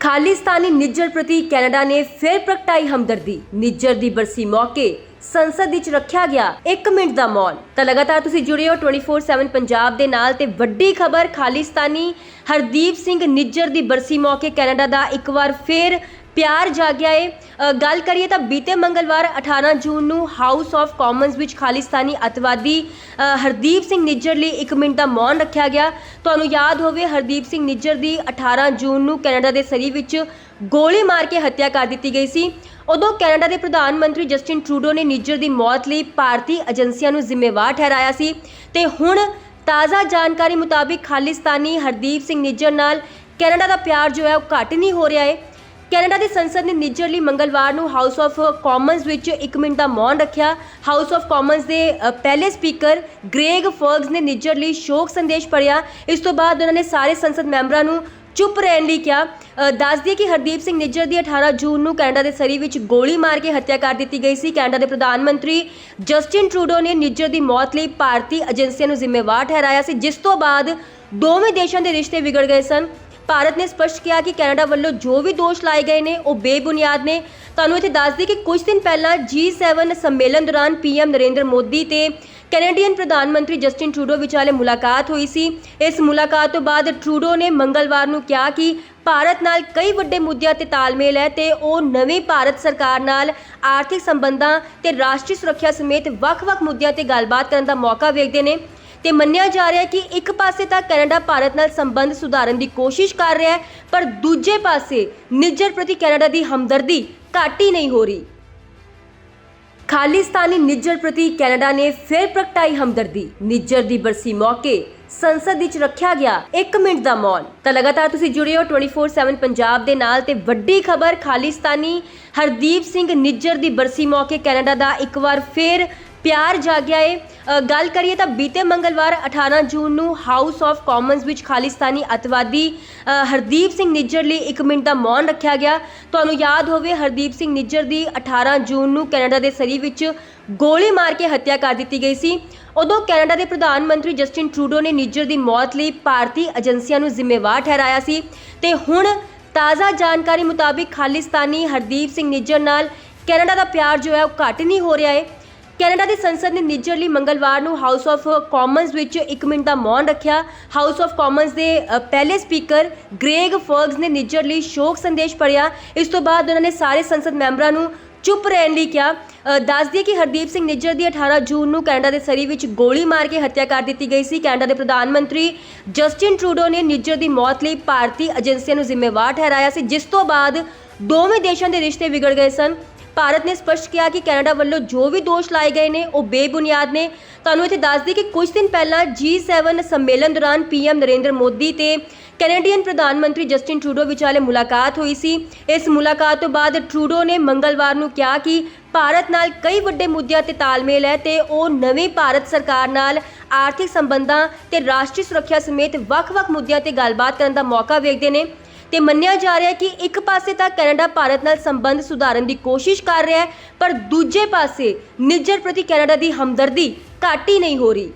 ਖਾਲਿਸਤਾਨੀ ਨਿੱਜਰ ਪ੍ਰਤੀ ਕੈਨੇਡਾ ਨੇ ਫਿਰ ਪ੍ਰਗਟਾਈ ਹਮਦਰਦੀ। ਨਿੱਜਰ ਦੀ ਬਰਸੀ ਮੌਕੇ ਸੰਸਦ ਵਿੱਚ ਰੱਖਿਆ ਗਿਆ 1 ਮਿੰਟ ਦਾ ਮੌਨ। ਤਾਂ ਲਗਾਤਾਰ ਤੁਸੀਂ ਜੁੜੇ ਹੋ 24/7 ਪੰਜਾਬ ਦੇ ਨਾਲ ਤੇ ਵੱਡੀ ਖਬਰ ਖਾਲਿਸਤਾਨੀ ਹਰਦੀਪ ਸਿੰਘ ਨਿੱਜਰ ਦੀ ਬਰਸੀ ਮੌਕੇ ਕੈਨੇਡਾ ਦਾ ਇੱਕ ਵਾਰ ਫਿਰ ਪਿਆਰ ਜਾਗਿਆ ਏ। ਅ, ਗੱਲ ਕਰੀਏ ਤਾਂ ਬੀਤੇ ਮੰਗਲਵਾਰ 18 ਜੂਨ ਨੂੰ ਹਾਊਸ ਆਫ ਕਾਮਨਸ ਵਿੱਚ ਖਾਲਿਸਤਾਨੀ ਅਤਵਾਦੀ ਅ, ਹਰਦੀਪ ਸਿੰਘ ਨਿੱਜਰ ਲਈ 1 ਮਿੰਟ ਦਾ ਮੌਨ ਰੱਖਿਆ ਗਿਆ। ਤੁਹਾਨੂੰ ਯਾਦ ਹੋਵੇ ਹਰਦੀਪ ਸਿੰਘ ਨਿੱਜਰ ਦੀ 18 ਜੂਨ ਨੂੰ ਕੈਨੇਡਾ ਦੇ ਸਰੀ ਵਿੱਚ ਗੋਲੀ ਮਾਰ ਕੇ ਹੱਤਿਆ ਕਰ ਦਿੱਤੀ ਗਈ ਸੀ। ਉਦੋਂ ਕੈਨੇਡਾ ਦੇ ਪ੍ਰਧਾਨ ਮੰਤਰੀ ਜਸਟਿਨ ਟਰੂਡੋ ਨੇ ਨਿੱਜਰ ਦੀ ਮੌਤ ਲਈ ਭਾਰਤੀ ਏਜੰਸੀਆਂ ਨੂੰ ਜ਼ਿੰਮੇਵਾਰ ਠਹਿਰਾਇਆ ਸੀ ਤੇ ਹੁਣ ਤਾਜ਼ਾ ਜਾਣਕਾਰੀ ਮੁਤਾਬਿਕ ਖਾਲਿਸਤਾਨੀ ਹਰਦੀਪ ਸਿੰਘ ਨਿੱਜਰ ਨਾਲ ਕੈਨੇਡਾ ਦਾ ਪਿਆਰ ਜੋ ਹੈ ਉਹ ਘੱਟ ਨਹੀਂ ਹੋ ਰਿਹਾ ਹੈ ਕੈਨੇਡਾ ਦੀ ਸੰਸਦ ਨੇ ਨਿੱਜਰ ਲਈ ਮੰਗਲਵਾਰ ਨੂੰ ਹਾਊਸ ਆਫ ਕਾਮਨਸ ਵਿੱਚ 1 ਮਿੰਟ ਦਾ ਮੌਨ ਰੱਖਿਆ। ਹਾਊਸ ਆਫ ਕਾਮਨਸ ਦੇ ਪਹਿਲੇ ਸਪੀਕਰ ਗ੍ਰੇਗ ਫਰਗਸ ਨੇ ਨਿੱਜਰ ਲਈ ਸ਼ੋਕ ਸੰਦੇਸ਼ ਪੜਿਆ ਇਸ ਤੋਂ ਬਾਅਦ ਉਹਨਾਂ ਨੇ ਸਾਰੇ ਸੰਸਦ ਮੈਂਬਰਾਂ ਨੂੰ ਚੁੱਪ ਰਹਿਣ ਲਈ ਕਿਹਾ। ਅ, ਦੱਸ ਦਈਏ ਕਿ ਹਰਦੀਪ ਸਿੰਘ ਨਿੱਜਰ ਦੀ 18 ਜੂਨ ਨੂੰ ਕੈਨੇਡਾ ਦੇ ਸਰੀ ਵਿੱਚ ਗੋਲੀ ਮਾਰ ਕੇ ਹੱਤਿਆ ਕਰ ਦਿੱਤੀ ਗਈ ਸੀ। ਕੈਨੇਡਾ ਦੇ ਪ੍ਰਧਾਨ ਮੰਤਰੀ ਜਸਟਿਨ ਟਰੂਡੋ ਨੇ ਨਿੱਜਰ ਦੀ ਮੌਤ ਲਈ ਭਾਰਤੀ ਏਜੰਸੀਆਂ ਨੂੰ ਜ਼ਿੰਮੇਵਾਰ ਠਹਿਰਾਇਆ ਸੀ ਜਿਸ ਤੋਂ ਬਾਅਦ ਦੋਵੇਂ ਦੇਸ਼ਾਂ ਦੇ ਰਿਸ਼ਤੇ ਵਿਗੜ ਗਏ ਸਨ। ਭਾਰਤ ਨੇ ਸਪਸ਼ਟ ਕਿਹਾ ਕਿ ਕੈਨੇਡਾ ਵੱਲੋਂ ਜੋ ਵੀ ਦੋਸ਼ ਲਾਏ ਗਏ ਨੇ, ਉਹ ਬੇਬੁਨਿਆਦ ਨੇ। ਤੁਹਾਨੂੰ ਇੱਥੇ ਦੱਸ ਦਈਏ ਕਿ ਕੁਝ ਦਿਨ ਪਹਿਲਾਂ G7 ਸੰਮੇਲਨ ਦੌਰਾਨ ਪੀਐਮ ਨਰਿੰਦਰ ਮੋਦੀ ਤੇ ਕੈਨੇਡੀਅਨ ਪ੍ਰਧਾਨ ਮੰਤਰੀ ਜਸਟਿਨ ਟਰੂਡੋ ਵਿਚਾਲੇ ਮੁਲਾਕਾਤ ਹੋਈ ਸੀ। ਇਸ ਮੁਲਾਕਾਤ ਤੋਂ ਬਾਅਦ ਟਰੂਡੋ ਨੇ ਮੰਗਲਵਾਰ ਨੂੰ ਕਿਹਾ ਕਿ ਭਾਰਤ ਨਾਲ ਕਈ ਵੱਡੇ ਮੁੱਦਿਆਂ ਤੇ ਤਾਲਮੇਲ ਹੈ ਤੇ ਉਹ ਨਵੀਂ ਭਾਰਤ ਸਰਕਾਰ ਨਾਲ ਆਰਥਿਕ ਸੰਬੰਧਾਂ ਤੇ ਰਾਸ਼ਟਰੀ ਸੁਰੱਖਿਆ ਸਮੇਤ ਵੱਖ-ਵੱਖ ਮੁੱਦਿਆਂ ਤੇ ਗੱਲਬਾਤ ਕਰਨ ਦਾ ਮੌਕਾ ਵੇਖਦੇ ਨੇ। ਤੇ ਮੰਨਿਆ ਜਾ ਰਿਹਾ ਹੈ ਕਿ ਇੱਕ ਪਾਸੇ ਤਾਂ ਕੈਨੇਡਾ ਭਾਰਤ ਨਾਲ ਸੰਬੰਧ ਸੁਧਾਰਨ ਦੀ ਕੋਸ਼ਿਸ਼ ਕਰ ਰਿਹਾ ਹੈ, ਪਰ ਦੂਜੇ ਪਾਸੇ ਨਿੱਜਰ ਪ੍ਰਤੀ ਕੈਨੇਡਾ ਦੀ ਹਮਦਰਦੀ ਘੱਟ ਹੀ ਨਹੀਂ ਹੋ ਰਹੀ। ਖਾਲਿਸਤਾਨੀ ਨਿੱਜਰ ਪ੍ਰਤੀ ਕੈਨੇਡਾ ਨੇ ਫਿਰ ਪ੍ਰਗਟਾਈ ਹਮਦਰਦੀ। ਨਿੱਜਰ ਦੀ ਬਰਸੀ ਮੌਕੇ ਸੰਸਦ ਵਿੱਚ ਰੱਖਿਆ ਗਿਆ 1 ਮਿੰਟ ਦਾ ਮੌਨ। ਤਾਂ ਲਗਾਤਾਰ ਤੁਸੀਂ ਜੁੜੇ ਹੋ 24/7 ਪੰਜਾਬ ਦੇ ਨਾਲ ਤੇ ਵੱਡੀ ਖਬਰ ਖਾਲਿਸਤਾਨੀ ਹਰਦੀਪ ਸਿੰਘ ਨਿੱਜਰ ਦੀ ਬਰਸੀ ਮੌਕੇ ਕੈਨੇਡਾ ਦਾ ਇੱਕ ਵਾਰ ਫਿਰ ਪਿਆਰ ਜਾਗਿਆ ਏ। ਗੱਲ ਕਰੀਏ ਤਾਂ ਬੀਤੇ ਮੰਗਲਵਾਰ 18 ਜੂਨ ਨੂੰ ਹਾਊਸ ਆਫ ਕਾਮਨਸ ਵਿੱਚ ਖਾਲਿਸਤਾਨੀ ਅਤਵਾਦੀ ਹਰਦੀਪ ਸਿੰਘ ਨਿੱਜਰ ਲਈ 1 ਮਿੰਟ ਦਾ ਮੌਨ ਰੱਖਿਆ ਗਿਆ। ਤੁਹਾਨੂੰ ਯਾਦ ਹੋਵੇ, ਹਰਦੀਪ ਸਿੰਘ ਨਿੱਜਰ ਦੀ 18 ਜੂਨ ਨੂੰ ਕੈਨੇਡਾ ਦੇ ਸਰੀ ਵਿੱਚ ਗੋਲੀ ਮਾਰ ਕੇ ਹੱਤਿਆ ਕਰ ਦਿੱਤੀ ਗਈ ਸੀ। ਉਦੋਂ ਕੈਨੇਡਾ ਦੇ ਪ੍ਰਧਾਨ ਮੰਤਰੀ ਜਸਟਿਨ ਟਰੂਡੋ ਨੇ ਨਿੱਜਰ ਦੀ ਮੌਤ ਲਈ ਭਾਰਤੀ ਏਜੰਸੀਆਂ ਨੂੰ ਜ਼ਿੰਮੇਵਾਰ ਠਹਿਰਾਇਆ ਸੀ ਤੇ ਹੁਣ ਤਾਜ਼ਾ ਜਾਣਕਾਰੀ ਮੁਤਾਬਿਕ ਖਾਲਿਸਤਾਨੀ ਹਰਦੀਪ ਸਿੰਘ ਨਿੱਜਰ ਨਾਲ ਕੈਨੇਡਾ ਦਾ ਪਿਆਰ ਜੋ ਹੈ, ਉਹ ਘੱਟ ਨਹੀਂ ਹੋ ਰਿਹਾ ਹੈ। ਕੈਨੇਡਾ ਦੀ ਸੰਸਦ ਨੇ ਨਿੱਜਰ ਲਈ ਮੰਗਲਵਾਰ ਨੂੰ ਹਾਊਸ ਆਫ ਕਾਮਨਸ ਵਿੱਚ 1 ਮਿੰਟ ਦਾ ਮੌਨ ਰੱਖਿਆ। ਹਾਊਸ ਆਫ ਕਾਮਨਸ ਦੇ ਪਹਿਲੇ ਸਪੀਕਰ ਗ੍ਰੇਗ ਫਰਗਸ ਨੇ ਨਿੱਜਰ ਲਈ ਸ਼ੋਕ ਸੰਦੇਸ਼ ਪੜਿਆ ਇਸ ਤੋਂ ਬਾਅਦ ਉਹਨਾਂ ਨੇ ਸਾਰੇ ਸੰਸਦ ਮੈਂਬਰਾਂ ਨੂੰ ਚੁੱਪ ਰਹਿਣ ਲਈ ਕਿਹਾ। ਅ, ਦੱਸ ਦਈਏ ਕਿ ਹਰਦੀਪ ਸਿੰਘ ਨਿੱਜਰ ਦੀ 18 ਜੂਨ ਨੂੰ ਕੈਨੇਡਾ ਦੇ ਸਰੀ ਵਿੱਚ ਗੋਲੀ ਮਾਰ ਕੇ ਹੱਤਿਆ ਕਰ ਦਿੱਤੀ ਗਈ ਸੀ। ਕੈਨੇਡਾ ਦੇ ਪ੍ਰਧਾਨ ਮੰਤਰੀ ਜਸਟਿਨ ਟਰੂਡੋ ਨੇ ਨਿੱਜਰ ਦੀ ਮੌਤ ਲਈ ਭਾਰਤੀ ਏਜੰਸੀਆਂ ਨੂੰ ਜ਼ਿੰਮੇਵਾਰ ਠਹਿਰਾਇਆ ਸੀ ਜਿਸ ਤੋਂ ਬਾਅਦ ਦੋਵੇਂ ਦੇਸ਼ਾਂ ਦੇ ਰਿਸ਼ਤੇ ਵਿਗੜ ਗਏ ਸਨ। ਭਾਰਤ ਨੇ ਸਪਸ਼ਟ ਕਿਹਾ ਕਿ ਕੈਨੇਡਾ ਵੱਲੋਂ ਜੋ ਵੀ ਦੋਸ਼ ਲਾਏ ਗਏ ਨੇ, ਉਹ ਬੇਬੁਨਿਆਦ ਨੇ। ਤੁਹਾਨੂੰ ਇੱਥੇ ਦੱਸ ਦਈਏ ਕਿ ਕੁਝ ਦਿਨ ਪਹਿਲਾਂ G7 ਸੰਮੇਲਨ ਦੌਰਾਨ ਪੀਐਮ ਨਰਿੰਦਰ ਮੋਦੀ ਤੇ ਕੈਨੇਡੀਅਨ ਪ੍ਰਧਾਨ ਮੰਤਰੀ ਜਸਟਿਨ ਟਰੂਡੋ ਵਿਚਾਲੇ ਮੁਲਾਕਾਤ ਹੋਈ ਸੀ। ਇਸ ਮੁਲਾਕਾਤ ਤੋਂ ਬਾਅਦ ਟਰੂਡੋ ਨੇ ਮੰਗਲਵਾਰ ਨੂੰ ਕਿਹਾ ਕਿ ਭਾਰਤ ਨਾਲ ਕਈ ਵੱਡੇ ਮੁੱਦਿਆਂ ਤੇ ਤਾਲਮੇਲ ਹੈ ਤੇ ਉਹ ਨਵੀਂ ਭਾਰਤ ਸਰਕਾਰ ਨਾਲ ਆਰਥਿਕ ਸੰਬੰਧਾਂ ਤੇ ਰਾਸ਼ਟਰੀ ਸੁਰੱਖਿਆ ਸਮੇਤ ਵੱਖ-ਵੱਖ ਮੁੱਦਿਆਂ ਤੇ ਗੱਲਬਾਤ ਕਰਨ ਦਾ ਮੌਕਾ ਵੇਖਦੇ ਨੇ। ਤੇ ਮੰਨਿਆ ਜਾ ਰਿਹਾ ਹੈ ਕਿ ਇੱਕ ਪਾਸੇ ਤਾਂ ਕੈਨੇਡਾ, ਭਾਰਤ ਨਾਲ ਸੰਬੰਧ ਸੁਧਾਰਨ ਦੀ ਕੋਸ਼ਿਸ਼ ਕਰ ਰਿਹਾ ਹੈ, ਪਰ ਦੂਜੇ ਪਾਸੇ ਨਿੱਜਰ ਪ੍ਰਤੀ ਕੈਨੇਡਾ ਦੀ ਹਮਦਰਦੀ ਘੱਟ ਹੀ ਨਹੀਂ ਹੋ ਰਹੀ।